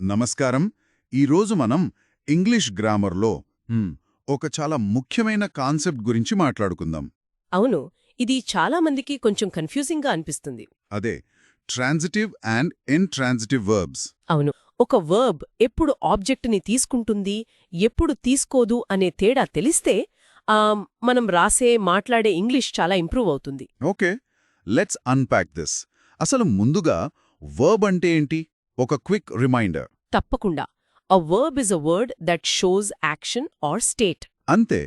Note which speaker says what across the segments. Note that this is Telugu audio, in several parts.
Speaker 1: నమస్కారం. ఈరోజు మనం ఇంగ్లీష్ గ్రామర్లో ఒక చాలా ముఖ్యమైన కాన్సెప్ట్ గురించి మాట్లాడుకుందాం.
Speaker 2: అవును. ఇది చాలా మందికి కొంచెం కన్ఫ్యూజింగ్గా అనిపిస్తుంది.
Speaker 1: అదే. Transitive and intransitive verbs.
Speaker 2: అవును. ఒక వర్బ్ ఎప్పుడు ఆబ్జెక్ట్ని తీసుకుంటుంది ఎప్పుడు తీసుకోదు అనే తేడా తెలిస్తే ఆ, మనం రాసే మాట్లాడే ఇంగ్లీష్ చాలా ఇంప్రూవ్ అవుతుంది.
Speaker 1: ఓకే. Let's unpack this. అసలు ముందుగా వర్బ్ అంటే ఏంటి? ఒక క్విక్ రిమైండర్.
Speaker 2: తప్పకుండా. A verb is a word that shows action or state
Speaker 1: అంతే.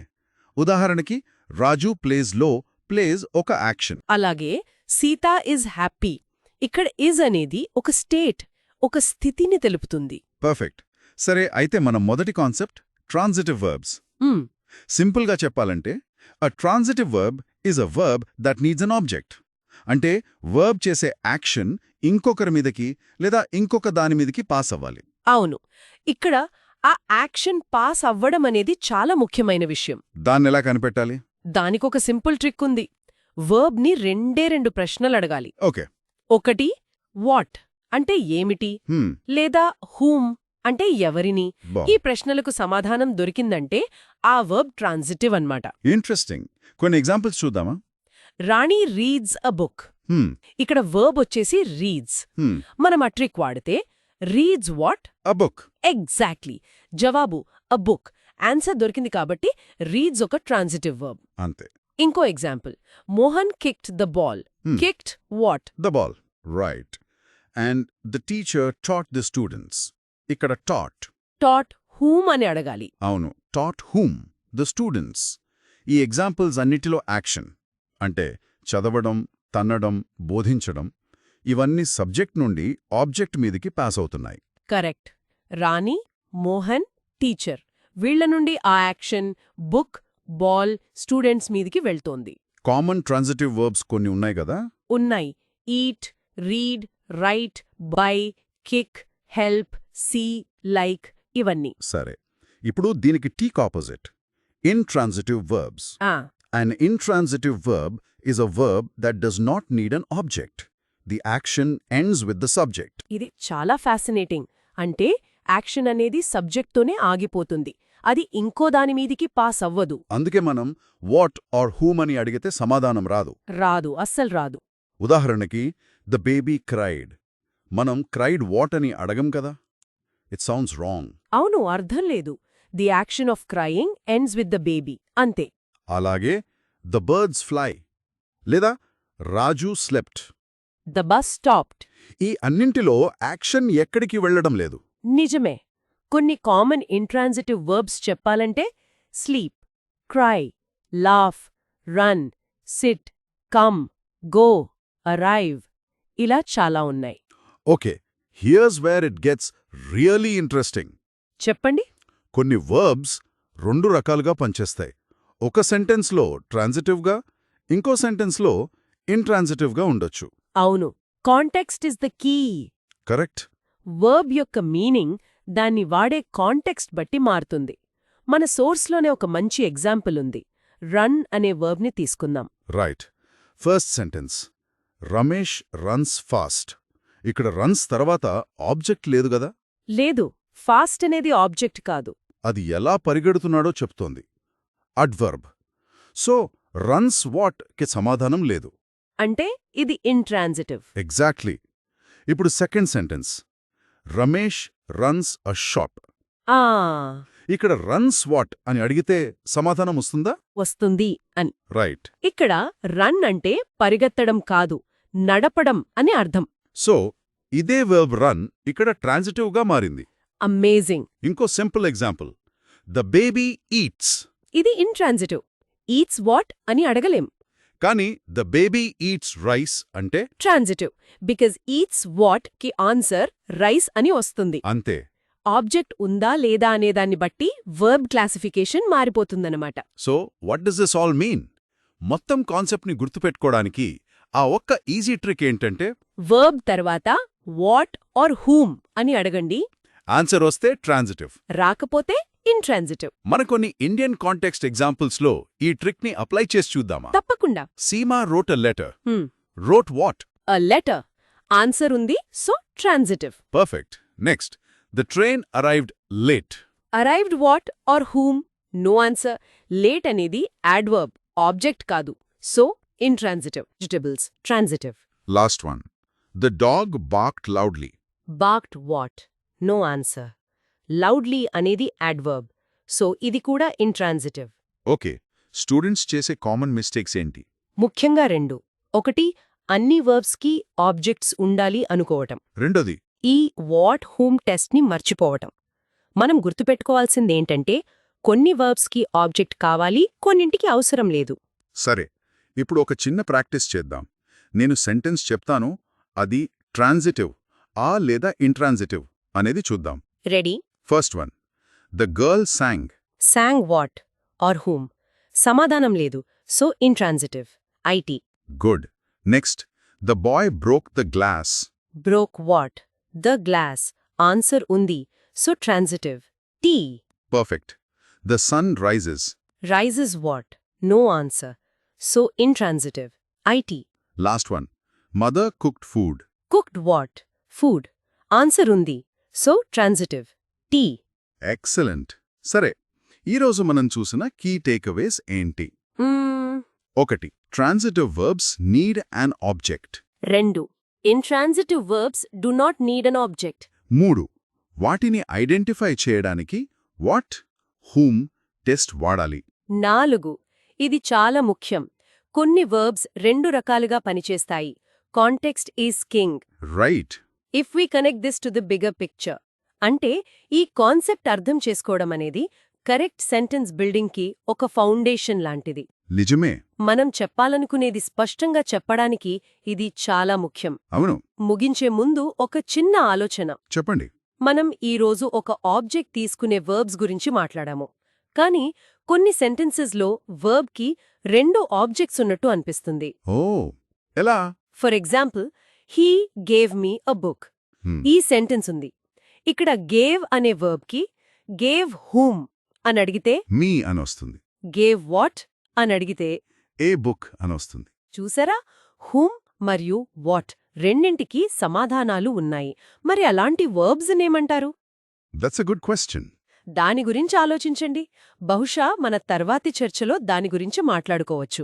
Speaker 1: ఉదాహరణకి రాజు ప్లేస్లో ప్లేస్ ఒక యాక్షన్
Speaker 2: అలాగే సీత ఇస్ హ్యాపీ ఇక్కడ ఇజ్ అనేది ఒక స్టేట్ ఒక స్థితిని తెలుపుతుంది.
Speaker 1: పర్ఫెక్ట్ సరే అయితే మన మొదటి కాన్సెప్ట్ ట్రాన్సిటివ్ వర్బ్స్ సింపుల్గా చెప్పాలంటే a transitive verb is a verb that needs an object అంటే వర్బ్ చేసే యాక్షన్ ఇంకొకరి మీదకి లేదా ఇంకొక దాని మీదకి పాస్ అవ్వాలి.
Speaker 2: అవును. ఇక్కడ ఆ యాక్షన్ పాస్ అవ్వడం అనేది చాలా ముఖ్యమైన విషయం.
Speaker 1: దాన్ని ఎలా కనిపెట్టాలి?
Speaker 2: దానికొక సింపుల్ ట్రిక్ ఉంది. వర్బ్ని రెండే రెండు ప్రశ్నలు అడగాలి.
Speaker 1: ఓకే.
Speaker 2: ఒకటి వాట్ అంటే ఏమిటి? లేదా హూమ్ అంటే ఎవరిని? ఈ ప్రశ్నలకు సమాధానం దొరికిందంటే ఆ వర్బ్ ట్రాన్సిటివ్ అన్నమాట.
Speaker 1: ఇంట్రెస్టింగ్. కొన్ని ఎగ్జాంపుల్స్ చూద్దామా?
Speaker 2: Rani reads a book. ఇక్కడ వర్బ్ వచ్చేసి రీడ్స్
Speaker 1: హ్మ్,
Speaker 2: మనం ఆ ట్రిక్ వాడితే reads what
Speaker 1: a book
Speaker 2: exactly జవాబు అ బుక్ ఆన్సర్ దొరికింది కాబట్టి రీడ్స్ ఒక ట్రాన్సిటివ్ వర్బ్
Speaker 1: అంతే.
Speaker 2: ఇంకో example Mohan kicked the ball
Speaker 1: Hmm.
Speaker 2: Kicked what
Speaker 1: the ball right and the teacher taught the students ఇక్కడ టాట్
Speaker 2: టాట్ హూమ్ అని అడగాలి.
Speaker 1: అవును. టాట్ హూమ్ ద స్టూడెంట్స్ ఈ ఎగ్జాంపుల్స్ అన్నిటిలో యాక్షన్ అంటే చదవడం తన్నడం బోధించడం ఇవన్నీ సబ్జెక్ట్ నుండి ఆబ్జెక్ట్ మీదికి పాస్ అవుతున్నాయి.
Speaker 2: కరెక్ట్. రాణి మోహన్ టీచర్. వీళ్ళ నుండి ఆ యాక్షన్ బుక్ బాల్ స్టూడెంట్స్ మీదికి వెళ్తోంది.
Speaker 1: కామన్ ట్రాన్సిటివ్ వర్బ్స్ కొన్ని ఉన్నాయి కదా?
Speaker 2: ఉన్నాయి. Eat read write buy kick help see like ఇవన్నీ.
Speaker 1: సరే. ఇప్పుడు దీనికి టీక్ ఆపోజిట్. intransitive verbs
Speaker 2: ఆ.
Speaker 1: An intransitive verb is a verb that does not need an object. The action ends with the subject.
Speaker 2: ఇది చాలా ఫ్యాసినేటింగ్ అంటే యాక్షన్ అనేది సబ్జెక్ట్తోనే ఆగిపోతుంది. అది ఇంకో దాని మీదికి పాస్ అవ్వదు.
Speaker 1: అందుకే మనం వాట్ ఆర్ హూమ్ అని అడిగితే సమాధానం రాదు.
Speaker 2: రాదు అస్సలు రాదు.
Speaker 1: ఉదాహరణకి ద బేబీ క్రైడ్ మనం క్రైడ్ వాట్ అని అడగం కదా? ఇట్ సౌండ్స్ రాంగ్
Speaker 2: అవును అర్థం లేదు. The action of crying ends with the baby అంతే.
Speaker 1: అలాగే ద బర్డ్స్ ఫ్లై లేదా Raju slept
Speaker 2: the bus stopped
Speaker 1: ఈ అన్నింటిలో యాక్షన్ ఎక్కడికి వెళ్ళడం లేదు.
Speaker 2: నిజమే. కొన్ని కామన్ ఇంట్రాన్సిటివ్ వర్బ్స్ చెప్పాలంటే sleep cry laugh run sit come go arrive ఇలా చాలా ఉన్నాయి.
Speaker 1: Okay here's where it gets really interesting
Speaker 2: చెప్పండి.
Speaker 1: కొన్ని వర్బ్స్ రెండు రకాలుగా పనిచేస్తాయి. ఒక సెంటెన్స్లో ట్రాన్సిటివ్గా ఇంకో సెంటెన్స్లో ఇంట్రాన్సిటివ్గా ఉండొచ్చు.
Speaker 2: అవును. Context is the key
Speaker 1: correct.
Speaker 2: Verb యొక్క మీనింగ్ దాన్ని వాడే కాంటెక్స్ట్ బట్టి మారుతుంది. మన సోర్స్లోనే ఒక మంచి ఎగ్జాంపుల్ ఉంది. రన్ అనే వర్బ్ని తీసుకుందాం.
Speaker 1: Right first sentence Ramesh runs fast ఇక్కడ రన్స్ తర్వాత ఆబ్జెక్ట్ లేదు గదా
Speaker 2: లేదు. ఫాస్ట్ అనేది ఆబ్జెక్ట్ కాదు.
Speaker 1: అది ఎలా పరిగెడుతున్నాడో చెప్తోంది. అడ్వర్బ్ సో రన్స్ వాట్కి సమాధానం లేదు.
Speaker 2: అంటే ఇది ఇంట్రాన్సిటివ్
Speaker 1: ఎగ్జాక్ట్లీ ఇప్పుడు second sentence Ramesh runs a shop
Speaker 2: ఆ.
Speaker 1: ఇక్కడ రన్స్ వాట్ అని అడిగితే సమాధానం వస్తుందా?
Speaker 2: వస్తుంది అని.
Speaker 1: రైట్
Speaker 2: ఇక్కడ రన్ అంటే పరిగెత్తడం కాదు నడపడం అని అర్థం.
Speaker 1: సో ఇదే వర్బ్ రన్ ఇక్కడ ట్రాన్సిటివ్గా మారింది.
Speaker 2: అమేజింగ్
Speaker 1: ఇంకో simple example the baby eats
Speaker 2: ఇది ఇంట్రాన్సిటివ్ ఈట్స్ వాట్ అని అడగలేం.
Speaker 1: కానీ ద బేబీ ఈట్స్ రైస్ అంటే?
Speaker 2: ట్రాన్సిటివ్. బికాజ్ ఈట్స్ వాట్కి ఆన్సర్ రైస్ అని వస్తుంది.
Speaker 1: అంతే.
Speaker 2: ఆబ్జెక్ట్ ఉందా లేదా అనేదాన్ని బట్టి verb classification మారిపోతుందన్నమాట.
Speaker 1: So what does this all mean మొత్తం కాన్సెప్ట్ని గుర్తుపెట్టుకోవడానికి ఆ ఒక్క ఈజీ ట్రిక్ ఏంటంటే?
Speaker 2: వర్బ్ తర్వాత వాట్ ఆర్ హూమ్ అని అడగండి.
Speaker 1: ఆన్సర్ వస్తే ట్రాన్సిటివ్.
Speaker 2: రాకపోతే ఇంట్రాన్సిటివ్
Speaker 1: మన కొన్ని ఇండియన్ కాంటెక్స్ట్ ఎగ్జాంపుల్స్లో ఈ ట్రిక్ని అప్లై చేసి చూద్దామా?
Speaker 2: తప్పకుండా.
Speaker 1: Seema wrote a letter wrote what
Speaker 2: a letter answer ఉంది so transitive
Speaker 1: perfect next the train arrived late
Speaker 2: arrived what or whom no answer late అనేది యాడ్వర్బ్ ఆబ్జెక్ట్ కాదు. So intransitive జిటబుల్స్ transitive
Speaker 1: last one the dog barked loudly
Speaker 2: barked what no answer loudly అనేది యాడ్వర్బ్ సో ఇది కూడా ఇంట్రాన్సిటివ్
Speaker 1: ఓకే. స్టూడెంట్స్ చేసే కామన్ మిస్టేక్స్ ఏంటి?
Speaker 2: ముఖ్యంగా రెండు. ఒకటి అన్ని వర్బ్స్కి ఆబ్జెక్ట్స్ ఉండాలి అనుకోవటం.
Speaker 1: రెండోది?
Speaker 2: ఈ వాట్ హూమ్ టెస్ట్ని మర్చిపోవటం. మనం గుర్తుపెట్టుకోవాల్సిందేంటంటే కొన్ని వర్బ్స్కి ఆబ్జెక్ట్ కావాలి కొన్నింటికి అవసరం లేదు.
Speaker 1: సరే. ఇప్పుడు ఒక చిన్న ప్రాక్టీస్ చేద్దాం. నేను సెంటెన్స్ చెప్తాను అది ట్రాన్సిటివ్ ఆ లేదా ఇంట్రాన్సిటివ్ అనేది చూద్దాం.
Speaker 2: Ready
Speaker 1: first one the girl sang
Speaker 2: sang what or whom సమాధానం లేదు so intransitive it
Speaker 1: good next the boy broke the glass
Speaker 2: broke what the glass answer ఉంది so transitive tea
Speaker 1: perfect the sun rises
Speaker 2: rises what no answer so intransitive it
Speaker 1: last one mother cooked food
Speaker 2: cooked what food answer ఉంది సో ట్రాన్సిటివ్ టీ.
Speaker 1: ఎక్సలెంట్. సరే ఈరోజు మనం చూసిన కీ టేక్అవేస్ ఏంటి? ఒకటి transitive verbs need an object.
Speaker 2: రెండు intransitive verbs do not need an object.
Speaker 1: మూడు వాటిని ఐడెంటిఫై చేయడానికి వాట్ హూమ్ టెస్ట్ వాడాలి.
Speaker 2: నాలుగు ఇది చాలా ముఖ్యం. కొన్ని వర్బ్స్ రెండు రకాలుగా పనిచేస్తాయి. Context is king.
Speaker 1: Right.
Speaker 2: If we connect this to the bigger picture. అంటే ఈ కాన్సెప్ట్ అర్థం చేసుకోవడం అనేది కరెక్ట్ సెంటెన్స్ బిల్డింగ్కి ఒక ఫౌండేషన్ లాంటిది.
Speaker 1: నిజమే.
Speaker 2: మనం చెప్పాలనుకునేది స్పష్టంగా చెప్పడానికి ఇది చాలా ముఖ్యం.
Speaker 1: అవును.
Speaker 2: ముగించే ముందు ఒక చిన్న ఆలోచన.
Speaker 1: చెప్పండి.
Speaker 2: మనం ఈరోజు ఒక ఆబ్జెక్ట్ తీసుకునే వర్బ్స్ గురించి మాట్లాడాము. కానీ కొన్ని సెంటెన్సెస్లో వర్బ్కి రెండు ఆబ్జెక్ట్స్ ఉన్నట్టు అనిపిస్తుంది.
Speaker 1: ఓ! ఎలా?
Speaker 2: For example he gave me a book. ఈ సెంటెన్స్ ఉంది. ఇక్కడ గేవ్ అనే వర్బ్కి గేవ్ హూమ్ అని అడిగితే
Speaker 1: మీ అని వస్తుంది
Speaker 2: గేవ్ వాట్ అని అడిగితే
Speaker 1: ఏ బుక్ అని వస్తుంది
Speaker 2: చూసారా? హూమ్ మరియు వాట్ రెండింటికి సమాధానాలు ఉన్నాయి. మరి అలాంటి వర్బ్స్ నేమంటారు
Speaker 1: దట్స్ అ గుడ్ క్వశ్చన్
Speaker 2: దాని గురించి ఆలోచించండి. బహుశా మన తర్వాతి చర్చలో దాని గురించి మాట్లాడుకోవచ్చు.